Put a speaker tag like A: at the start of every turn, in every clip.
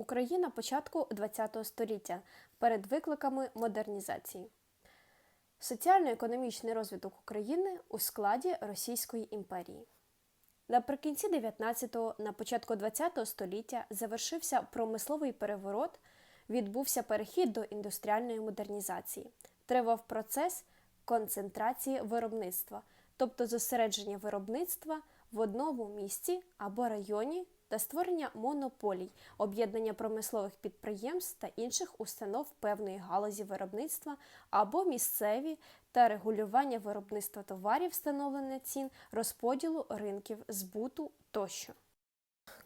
A: Україна початку ХХ століття перед викликами модернізації. Соціально-економічний розвиток України у складі Російської імперії. Наприкінці 19-го, на початку 20-го століття завершився промисловий переворот, відбувся перехід до індустріальної модернізації. Тривав процес концентрації виробництва, тобто зосередження виробництва в одному місці або районі та створення монополій, об'єднання промислових підприємств та інших установ певної галузі виробництва або місцеві та регулювання виробництва товарів, встановлення цін, розподілу ринків, збуту тощо.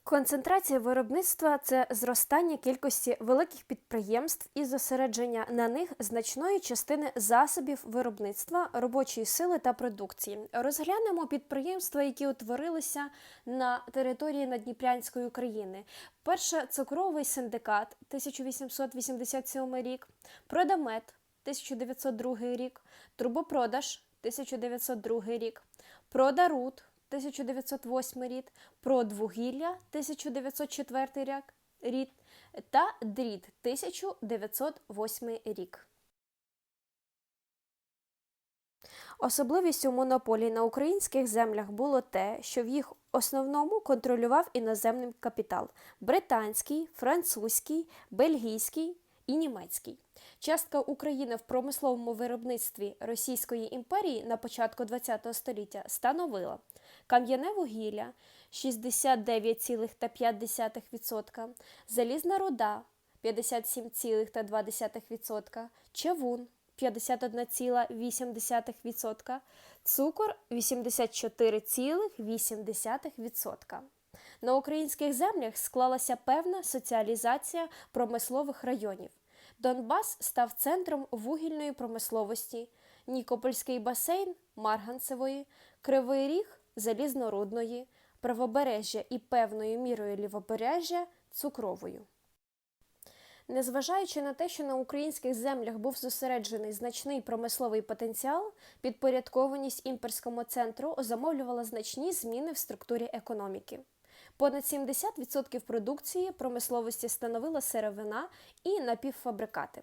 A: Концентрація виробництва це зростання кількості великих підприємств і зосередження на них значної частини засобів виробництва, робочої сили та продукції. Розглянемо підприємства, які утворилися на території Надніпрянської України. Перше цукровий синдикат 1887 рік, Продамет 1902 рік, Трубопродаж 1902 рік, Продарут 1908 рік, Продвугілля 1904 рік, рік та Дріт 1908 рік. Особливістю монополій на українських землях було те, що в їх основному контролював іноземний капітал британський, французький, бельгійський і німецький. Частка України в промисловому виробництві Російської імперії на початку ХХ століття становила кам'яне вугілля 69,5%, залізна руда 57,2%, чавун 51,8%, цукор 84,8%. На українських землях склалася певна соціалізація промислових районів. Донбас став центром вугільної промисловості, Нікопольський басейн Марганцевої, Кривий Ріг залізнорудної, правобережжя і певною мірою лівобережжя цукровою. Незважаючи на те, що на українських землях був зосереджений значний промисловий потенціал, підпорядкованість імперському центру замовлювала значні зміни в структурі економіки. Понад 70% продукції промисловості становила сировина і напівфабрикати.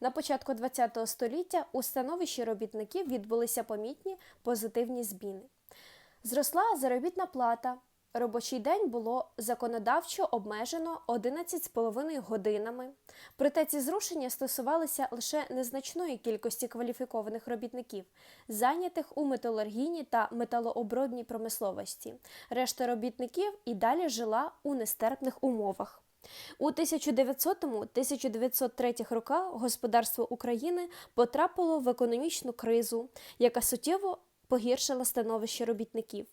A: На початку ХХ століття у становищі робітників відбулися помітні позитивні зміни. Зросла заробітна плата. Робочий день було законодавчо обмежено 11,5 годинами. Проте ці зрушення стосувалися лише незначної кількості кваліфікованих робітників, зайнятих у металургійній та металообробній промисловості. Решта робітників і далі жила у нестерпних умовах. У 1900-1903 роках господарство України потрапило в економічну кризу, яка суттєво погіршила становище робітників.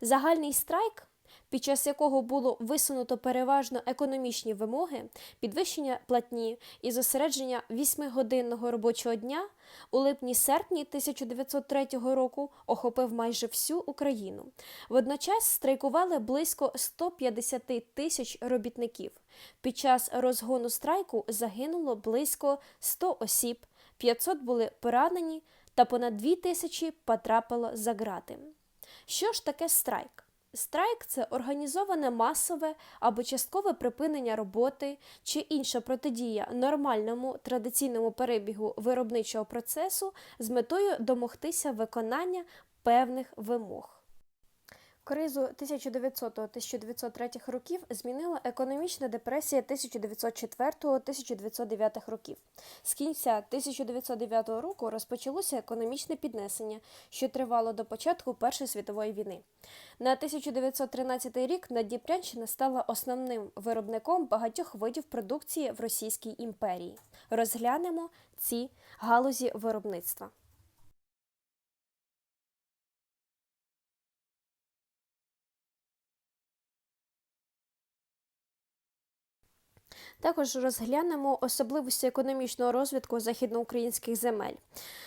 A: Загальний страйк, під час якого було висунуто переважно економічні вимоги, підвищення платні і зосередження 8-годинного робочого дня, у липні-серпні 1903 року охопив майже всю Україну. Водночас страйкували близько 150 тисяч робітників. Під час розгону страйку загинуло близько 100 осіб, 500 були поранені та понад 2 тисячі потрапило за грати. Що ж таке страйк? Страйк це організоване масове або часткове припинення роботи чи інша протидія нормальному традиційному перебігу виробничого процесу з метою домогтися виконання певних вимог. Кризу 1900-1903 років змінила економічна депресія 1904-1909 років. З кінця 1909 року розпочалося економічне піднесення, що тривало до початку Першої світової війни. На 1913 рік Надніпрянщина стала основним виробником багатьох видів продукції в Російській імперії. Розглянемо ці галузі виробництва. Також розглянемо особливості економічного розвитку західноукраїнських земель.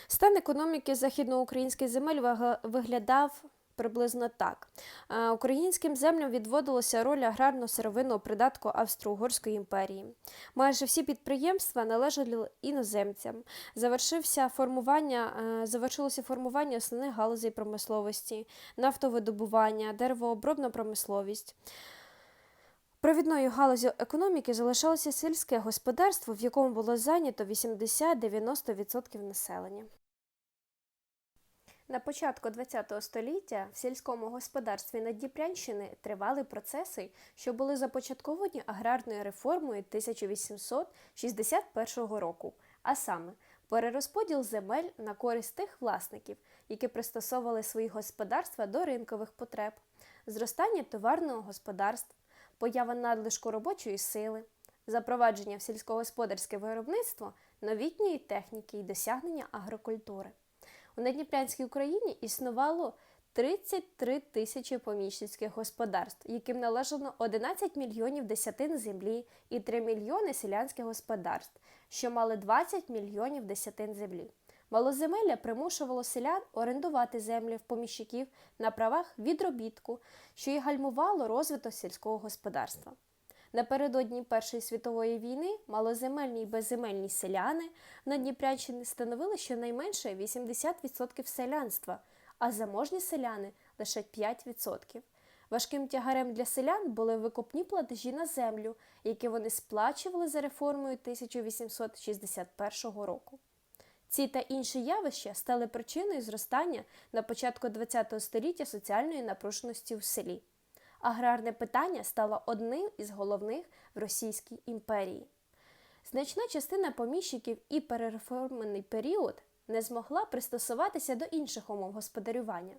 A: Стан економіки західноукраїнських земель виглядав приблизно так: Е, українським землям відводилася роль аграрно-сировинного придатку Австро-Угорської імперії. Майже всі підприємства належали іноземцям. Завершився формування, е, завершилося формування основних галузей промисловості, нафтовидобування, деревообробна промисловість. Провідною галузю економіки залишалося сільське господарство, в якому було зайнято 80-90% населення. На початку ХХ століття в сільському господарстві Наддніпрянщини тривали процеси, що були започатковані аграрною реформою 1861 року, а саме перерозподіл земель на користь тих власників, які пристосовували свої господарства до ринкових потреб, зростання товарного господарства, поява надлишку робочої сили, запровадження в сільськогосподарське виробництво новітньої техніки і досягнення агрокультури. У Надніпрянській Україні існувало 33 тисячі поміщицьких господарств, яким належало 11 мільйонів десятин землі і 3 мільйони селянських господарств, що мали 20 мільйонів десятин землі. Малоземелля примушувало селян орендувати землі в поміщиків на правах відробітку, що й гальмувало розвиток сільського господарства. Напередодні Першої світової війни малоземельні й безземельні селяни на Дніпрянщині становили щонайменше 80% селянства, а заможні селяни лише 5%. Важким тягарем для селян були викупні платежі на землю, які вони сплачували за реформою 1861 року. Ці та інші явища стали причиною зростання на початку ХХ століття соціальної напруженості в селі. Аграрне питання стало одним із головних в Російській імперії. Значна частина поміщиків і перереформений період не змогла пристосуватися до інших умов господарювання.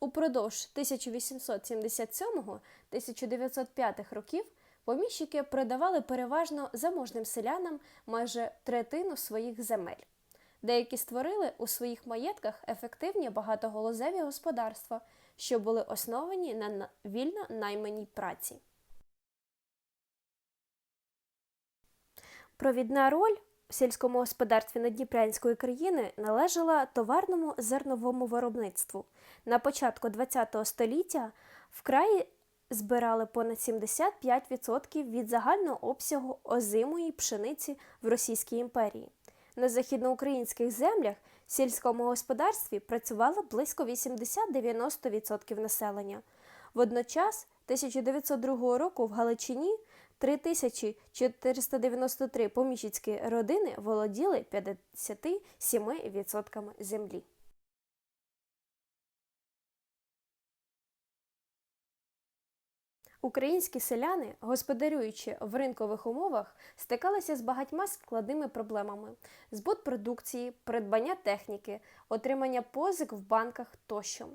A: Упродовж 1877-1905 років поміщики продавали переважно заможним селянам майже третину своїх земель. Деякі створили у своїх маєтках ефективні багатоголозеві господарства, що були основані на вільно найманій праці. Провідна роль в сільському господарстві Надніпрянської країни належала товарному зерновому виробництву. На початку ХХ століття в краї збирали понад 75% від загального обсягу озимої пшениці в Російській імперії. На західноукраїнських землях в сільському господарстві працювало близько 80-90% населення. Водночас 1902 року в Галичині 3493 поміщицькі родини володіли 57% землі. Українські селяни, господарюючи в ринкових умовах, стикалися з багатьма складними проблемами: збут продукції, придбання техніки, отримання позик в банках тощо.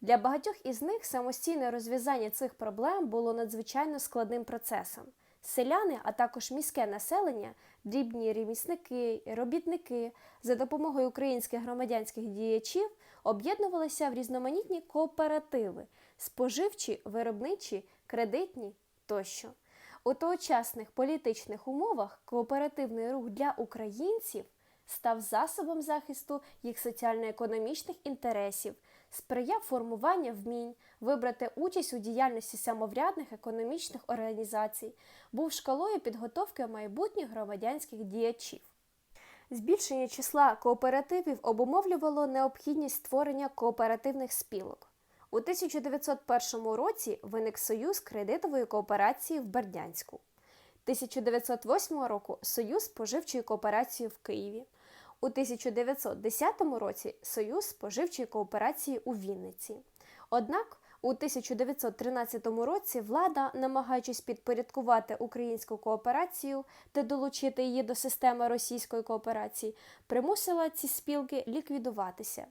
A: Для багатьох із них самостійне розв'язання цих проблем було надзвичайно складним процесом. Селяни, а також міське населення, дрібні ремісники, робітники за допомогою українських громадянських діячів об'єднувалися в різноманітні кооперативи, споживчі, виробничі, кредитні тощо. У тогочасних політичних умовах кооперативний рух для українців став засобом захисту їх соціально-економічних інтересів, сприяв формуванню вмінь, вибрати участь у діяльності самоврядних економічних організацій, був шкалою підготовки майбутніх громадянських діячів. Збільшення числа кооперативів обумовлювало необхідність створення кооперативних спілок. У 1901 році виник Союз кредитової кооперації в Бердянську. 1908 року Союз споживчої кооперації в Києві. У 1910 році Союз споживчої кооперації у Вінниці. Однак у 1913 році влада, намагаючись підпорядкувати українську кооперацію та долучити її до системи російської кооперації, примусила ці спілки ліквідуватися.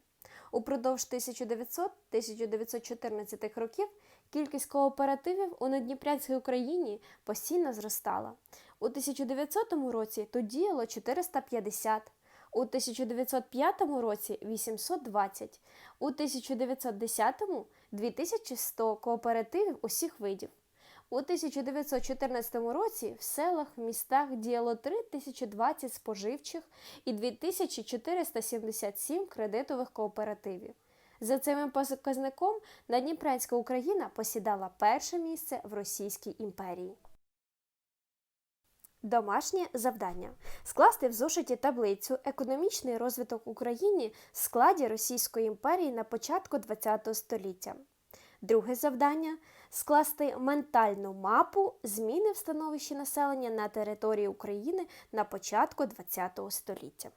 A: Упродовж 1900-1914 років кількість кооперативів у Надніпрянській Україні постійно зростала. У 1900 році тут діяло 450, у 1905 році 820, у 1910 2100 кооперативів усіх видів. У 1914 році в селах, в містах діяло 3020 споживчих і 2477 кредитових кооперативів. За цим показником Надніпрянська Україна посідала перше місце в Російській імперії. Домашнє завдання скласти в зошиті таблицю Економічний розвиток України в складі Російської імперії на початку ХХ століття. Друге завдання скласти ментальну мапу зміни в становищі населення на території України на початку ХХ століття.